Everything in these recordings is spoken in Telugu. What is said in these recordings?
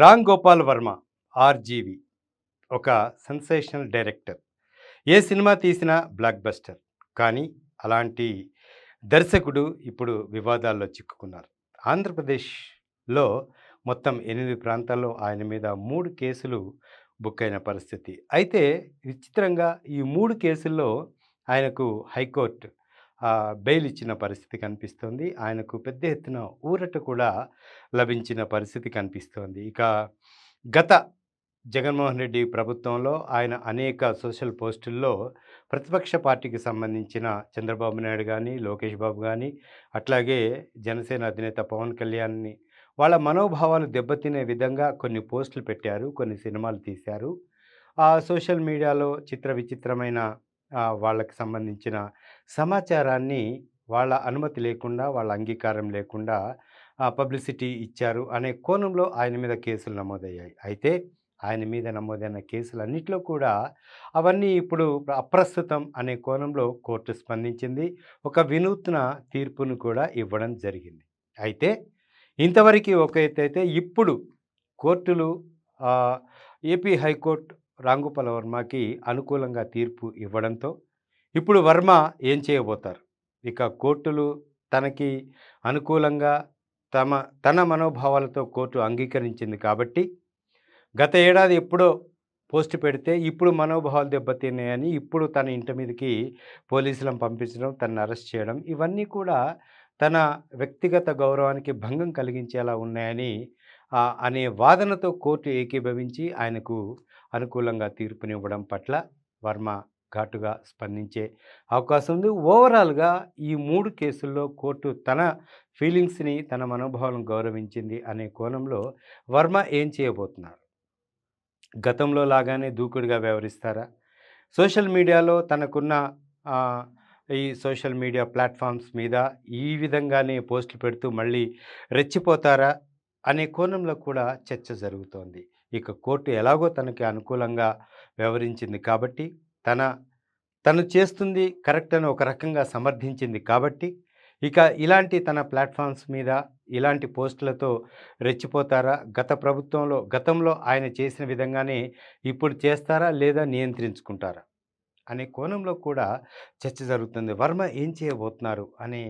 రామ్ గోపాల్ వర్మ ఆర్జీవి ఒక సెన్సేషనల్ డైరెక్టర్. ఏ సినిమా తీసినా బ్లాక్ బస్టర్. కానీ అలాంటి దర్శకుడు ఇప్పుడు వివాదాల్లో చిక్కుకున్నారు. ఆంధ్రప్రదేశ్లో మొత్తం ఎనిమిది ప్రాంతాల్లో ఆయన మీద మూడు కేసులు బుక్ అయిన పరిస్థితి. అయితే విచిత్రంగా ఈ మూడు కేసుల్లో ఆయనకు హైకోర్టు బెయిల్ ఇచ్చిన పరిస్థితి కనిపిస్తోంది. ఆయనకు పెద్ద ఎత్తున ఊరట కూడా లభించిన పరిస్థితి కనిపిస్తోంది. ఇక గత జగన్మోహన్ రెడ్డి ప్రభుత్వంలో ఆయన అనేక సోషల్ పోస్టుల్లో ప్రతిపక్ష పార్టీకి సంబంధించిన చంద్రబాబు నాయుడు కానీ లోకేష్ బాబు కానీ అట్లాగే జనసేన అధినేత పవన్ కళ్యాణ్ని వాళ్ళ మనోభావాలు దెబ్బతినే విధంగా కొన్ని పోస్టులు పెట్టారు కొన్ని సినిమాలు తీశారు. ఆ సోషల్ మీడియాలో చిత్ర విచిత్రమైన వాళ్ళకి సంబంధించిన సమాచారాన్ని వాళ్ళ అనుమతి లేకుండా వాళ్ళ అంగీకారం లేకుండా పబ్లిసిటీ ఇచ్చారు అనే కోణంలో ఆయన మీద కేసులు నమోదయ్యాయి. అయితే ఆయన మీద నమోదైన కేసులన్నింటిలో కూడా అవన్నీ ఇప్పుడు అప్రస్తుతం అనే కోణంలో కోర్టు స్పందించింది. ఒక వినూత్న తీర్పును కూడా ఇవ్వడం జరిగింది. అయితే ఇంతవరకు ఒక ఎత్తు అయితే ఇప్పుడు కోర్టులు ఏపీ హైకోర్టు రాంగుపల వర్మకి అనుకూలంగా తీర్పు ఇవ్వడంతో ఇప్పుడు వర్మ ఏం చేయబోతారు? ఇక కోర్టులు తనకి అనుకూలంగా తమ తన మనోభావాలతో కోర్టు అంగీకరించింది కాబట్టి గత ఏడాది ఎప్పుడో పోస్ట్ పెడితే ఇప్పుడు మనోభావాలు దెబ్బతిన్నాయని ఇప్పుడు తన ఇంటి మీదకి పోలీసులను పంపించడం తనను అరెస్ట్ చేయడం ఇవన్నీ కూడా తన వ్యక్తిగత గౌరవానికి భంగం కలిగించేలా ఉన్నాయని అనే వాదనతో కోర్టు ఏకీభవించి ఆయనకు అనుకూలంగా తీర్పునివ్వడం పట్ల వర్మ ఘాటుగా స్పందించే అవకాశం ఉంది. ఓవరాల్గా ఈ మూడు కేసుల్లో కోర్టు తన ఫీలింగ్స్ని తన మనోభావం గౌరవించింది అనే కోణంలో వర్మ ఏం చేయబోతున్నారు? గతంలో లాగానే దూకుడుగా వ్యవహరిస్తారా? సోషల్ మీడియాలో తనకున్న ఈ సోషల్ మీడియా ప్లాట్ఫామ్స్ మీద ఈ విధంగానే పోస్టులు పెడుతూ మళ్ళీ రెచ్చిపోతారా? అనే కోణంలో కూడా చర్చ జరుగుతోంది. ఇక కోర్టు ఎలాగో తనకి అనుకూలంగా వ్యవహరించింది కాబట్టి తన తను చేస్తుంది కరెక్ట్ అని ఒక రకంగా సమర్థించింది కాబట్టి ఇక ఇలాంటి తన ప్లాట్ఫామ్స్ మీద ఇలాంటి పోస్టులతో రెచ్చిపోతారా? గత ప్రభుత్వంలో గతంలో ఆయన చేసిన విధంగానే ఇప్పుడు చేస్తారా? లేదా నియంత్రించుకుంటారా? అనే కోణంలో కూడా చర్చ జరుగుతుంది. వర్మ ఏం చేయబోతున్నారు? అనే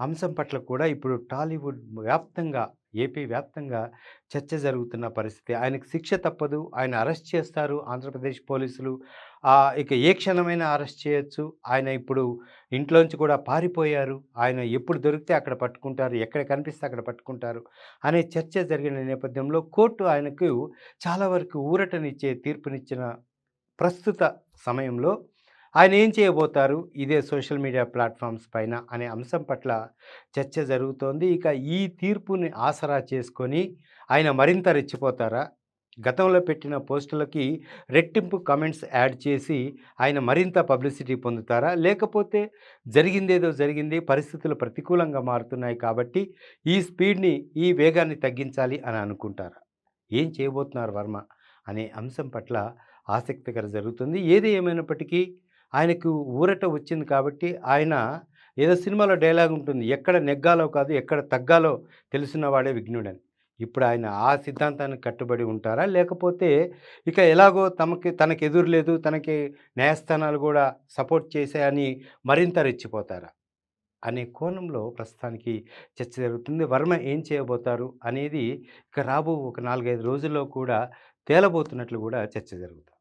అంశం పట్ల కూడా ఇప్పుడు టాలీవుడ్ వ్యాప్తంగా ఏపీ వ్యాప్తంగా చర్చ జరుగుతున్న పరిస్థితి. ఆయనకు శిక్ష తప్పదు. ఆయన అరెస్ట్ చేస్తారు ఆంధ్రప్రదేశ్ పోలీసులు. ఆ, ఇక ఏ క్షణమైనా అరెస్ట్ చేయొచ్చు. ఆయన ఇప్పుడు ఇంట్లోంచి కూడా పారిపోయారు. ఆయన ఎప్పుడు దొరికితే అక్కడ పట్టుకుంటారు. ఎక్కడ కనిపిస్తే అక్కడ పట్టుకుంటారు అనే చర్చ జరిగిన నేపథ్యంలో కోర్టు ఆయనకు చాలా వరకు ఊరటనిచ్చే తీర్పునిచ్చిన ప్రస్తుత సమయంలో ఆయన ఏం చేయబోతారు? ఇదే సోషల్ మీడియా ప్లాట్ఫామ్స్ పైన అనే అంశం పట్ల చర్చ జరుగుతోంది. ఇక ఈ తీర్పుని ఆసరా చేసుకొని ఆయన మరింత రెచ్చిపోతారా? గతంలో పెట్టిన పోస్టులకి రెట్టింపు కమెంట్స్ యాడ్ చేసి ఆయన మరింత పబ్లిసిటీ పొందుతారా? లేకపోతే జరిగిందేదో జరిగింది పరిస్థితులు ప్రతికూలంగా మారుతున్నాయి కాబట్టి ఈ స్పీడ్ని ఈ వేగాన్ని తగ్గించాలి అని అనుకుంటారా? ఏం చేయబోతున్నారు వర్మ? అనే అంశం పట్ల ఆసక్తికర జరుగుతుంది. ఏది ఏమైనప్పటికీ ఆయనకు ఊరట వచ్చింది కాబట్టి ఆయన ఏదో సినిమాలో డైలాగ్ ఉంటుంది ఎక్కడ నెగ్గాలో కాదు ఎక్కడ తగ్గాలో తెలిసిన వాడే విఘ్నుడని. ఇప్పుడు ఆయన ఆ సిద్ధాంతానికి కట్టుబడి ఉంటారా? లేకపోతే ఇక ఎలాగో తమకి తనకి ఎదురు లేదు తనకి న్యాయస్థానాలు కూడా సపోర్ట్ చేశాయని మరింత రెచ్చిపోతారా? అనే కోణంలో ప్రస్తుతానికి చర్చ జరుగుతుంది. వర్మ ఏం చేయబోతారు అనేది ఇక రాబో ఒక నాలుగైదు రోజుల్లో కూడా తేలబోతున్నట్లు కూడా చర్చ జరుగుతుంది.